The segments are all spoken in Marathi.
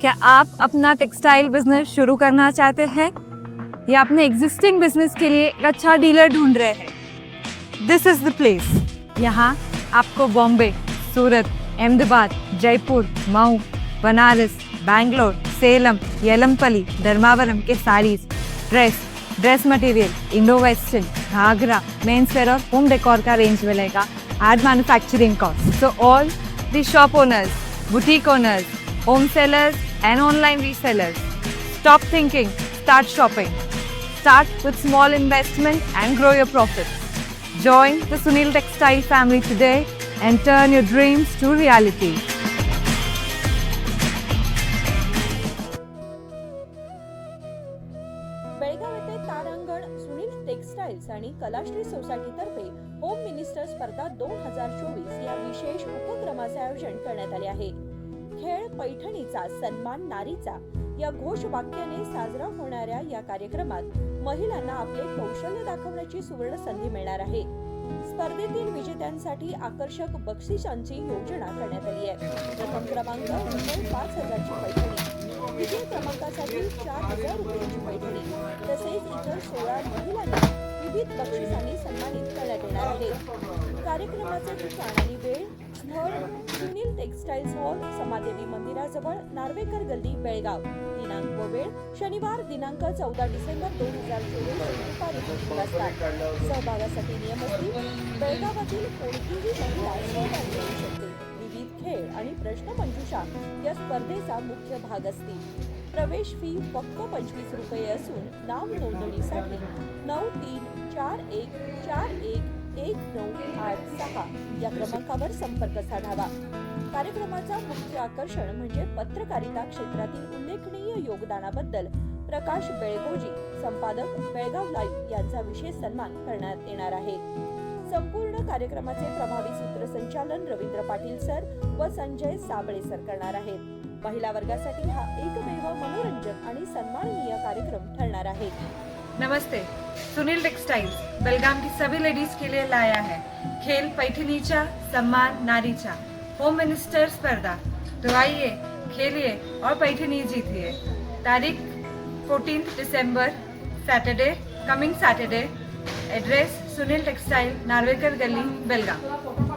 क्या आप अपना टेक्सटाइल बिज़नेस शुरू करना चाहते हैं? या अपने एग्जिस्टिंग बिज़नेस के लिए एक अच्छा डीलर ढूंढ रहे हैं? दिस इज़ द प्लेस यहाँ आपको बॉम्बे सूरत अहमदाबाद जयपुर मऊ बनारस बैंगलोर सेलम येलमपली धर्मावरम के saris dress dress material Indo western Ghaghara men's wear और होम डेकोर का रेंज मिलेगा at manufacturing cost so all the shop owners boutique owners home sellers, and online resellers. Stop thinking, start shopping. Start with small investment and grow your profits. Join the Sunil Textile family today and turn your dreams to reality. Belgaum येथे तारांगण सुनील टेक्सटाईल्स आणि कलाश्री सोसायटीतर्फे होम मिनिस्टर स्पर्धा दोन हजार चोवीस या विशेष उपक्रमाचे आयोजन करण्यात आले आहे खेळ पैठणीचा सन्मान नारीचा या घोषवाक्याने साजरा होणाऱ्या या कार्यक्रमात महिलांना आपले कौशल्य दाखवण्याची सुवर्ण संधी मिळणार आहे. स्पर्धेतील विजेत्यांसाठी आकर्षक बक्षिसांची योजना करण्यात आली आहे. प्रथम क्रमांक रुपये पाच हजारची पैठणी विजय क्रमांकासाठी चार हजार रुपयांची पैठणी तसेच इतर सोळा महिलांना विविध बक्षिसांनी सन्मानित करण्यात येणार आहे. कार्यक्रमाचे ठिकाण आणि वेळ स्थळ सुनील टेक्सटाईल्स हॉल समादेवी मंदिराजवळ नार्वेकर गल्ली बेळगाव. दिनांक व वेळ शनिवार दिनांक चौदा डिसेंबर दोन हजार चोवीस दुपारी दोन वाजता. सहभागासाठी नियम असतील बेळगावातील कोणतीही महिला सहभागी होऊ शकते. विविध खेळ आणि प्रश्नमंजुषा या स्पर्धेचा मुख्य भाग असतील. प्रवेश फी फक्त पंचवीस रुपये असून नाव नोंदणीसाठी नऊ तीन चार एक चार एक आठ सहा या क्रमांकावर संपर्क साधावा. कार्यक्रमाचा मुख्य आकर्षण म्हणजे पत्रकारिता क्षेत्रातील उल्लेखनीय योगदानाबद्दल प्रकाश बेळगोजी संपादक बेळगाव लाईव्ह यांचा विशेष सन्मान करण्यात येणार आहे. संपूर्ण कार्यक्रमाचे प्रभावी सूत्रसंचालन रवींद्र पाटील सर व संजय साबळे सर करणार आहेत. महिला वर्गासाठी हा एकमेव मनोरंजक आणि सन्माननीय कार्यक्रम ठरणार आहे. नमस्ते सुनील टेक्सटाइल्स बेलगाम की सभी लेडीज के लिए लाया है खेल पैठनीचा सम्मान नारीचा होम मिनिस्टर स्पर्धा। तो आइए खेलिए और पैठनी जीतिए। तारीख 14 दिसंबर Saturday coming Saturday address Sunil textile Narvekar गली Belgaum.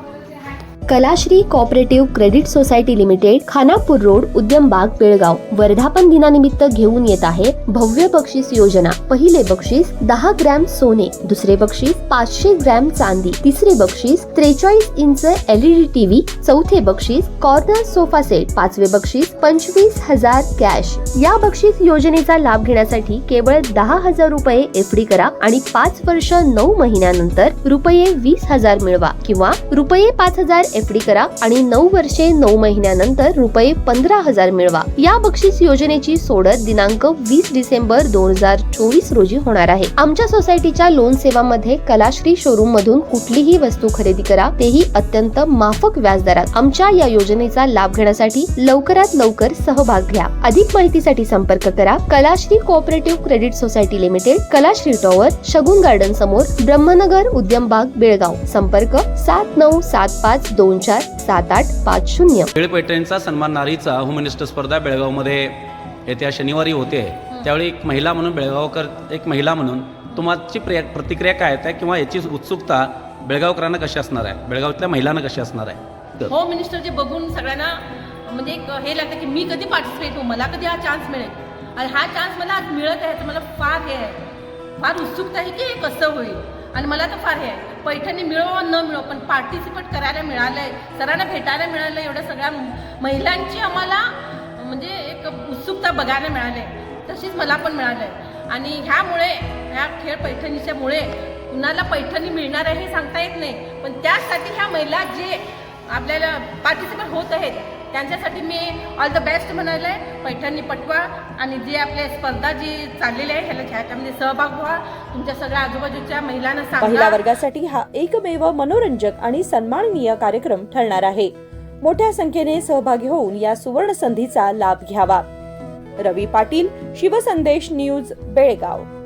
Kalashree cooperative credit society limited Khanapur road Udyam Bag Belgaum. वर्धापन दिनानिमित्त घेऊन येत आहे भव्य बक्षीस योजना. पहिले बक्षीस दहा ग्रॅम सोने दुसरे बक्षीस पाचशे ग्रॅम चांदी तिसरे बक्षीस त्रेचाळीस इंच एलईडी टीव्ही चौथे बक्षीस कॉर्नर सोफा सेट पाचवे बक्षीस पंचवीस हजार कॅश. या बक्षीस योजनेचा लाभ घेण्यासाठी केवळ दहा हजार रुपये एफ डी करा आणि पाच वर्ष नऊ महिन्यानंतर रुपये वीस हजार मिळवा किंवा रुपये पाच हजार एफ डी करा आणि नऊ वर्षे नऊ महिन्यानंतर रुपये पंधरा हजार मिळवा. या बक्षीस योजनेची सोडत दिनांक वीस डिसेंबर दोन हजार चोवीस रोजी होणार आहे. आमच्या सोसायटीच्या लोन सेवामध्ये कलाश्री शोरूम मधून कुठलीही वस्तू खरेदी करा तेही अत्यंत माफक व्याजदरात. आमच्या या योजनेचा लाभ घेण्यासाठी लवकरात लवकर सहभाग घ्या. अधिक माहितीसाठी संपर्क करा. Kalashree cooperative credit society limited Kalashree tower Shagun garden समोर ब्रह्मनगर उद्यम बाग बेळगाव. संपर्क सात नऊ सात पाच दोन चार सात आठ पाच शून्य. खेळ पैठणीचा सन्मान नारीचा होम मिनिस्टर स्पर्धा बेळगावमध्ये येत्या शनिवारी होते. त्यावेळी एक महिला म्हणून बेळगावकर एक महिला म्हणून तुमची प्रिय प्रतिक्रिया काय आहे? किंवा याची उत्सुकता बेळगावकरांना कशी असणार आहे? बेळगावातल्या महिलांना कशी असणार आहे? होम मिनिस्टरचे बघून सगळ्यांना म्हणजे एक हे लागतं की मी कधी पार्टिसिपेट होऊ? मला कधी हा चान्स मिळेल? आणि हा चान्स मला आज मिळत आहे तर मला फार हे आहे. फार उत्सुकता आहे की हे कसं होईल? आणि मला तर फार हे आहे. पैठणी मिळो न मिळो पण पार्टिसिपेट करायला मिळालं आहे सरांना भेटायला मिळालं एवढ्या सगळ्या महिलांची आम्हाला म्हणजे एक उत्सुकता बघायला मिळाली आहे तशीच मला पण मिळालं आहे आणि ह्यामुळे ह्या खेळ पैठणीच्यामुळे कुणाला पैठणी मिळणार आहे हे सांगता येत नाही. पण त्यासाठी ह्या महिला जे आपल्याला पार्टिसिपेट होत आहेत त्यांच्यासाठी मी ऑल द बेस्ट म्हणाले पैठणी पटवा आणि जे आपल्या स्पर्धा जी चाललेली आहे ह्याला ह्याच्यामध्ये सहभाग व्हा. तुमच्या सगळ्या आजूबाजूच्या महिलांना महिला वर्गासाठी हा एकमेव मनोरंजक आणि सन्माननीय कार्यक्रम ठरणार आहे. मोठ्या संख्येने सहभागी होऊन या सुवर्ण संधीचा लाभ घ्यावा. रवी पाटील शिवसंदेश न्यूज बेळगाव.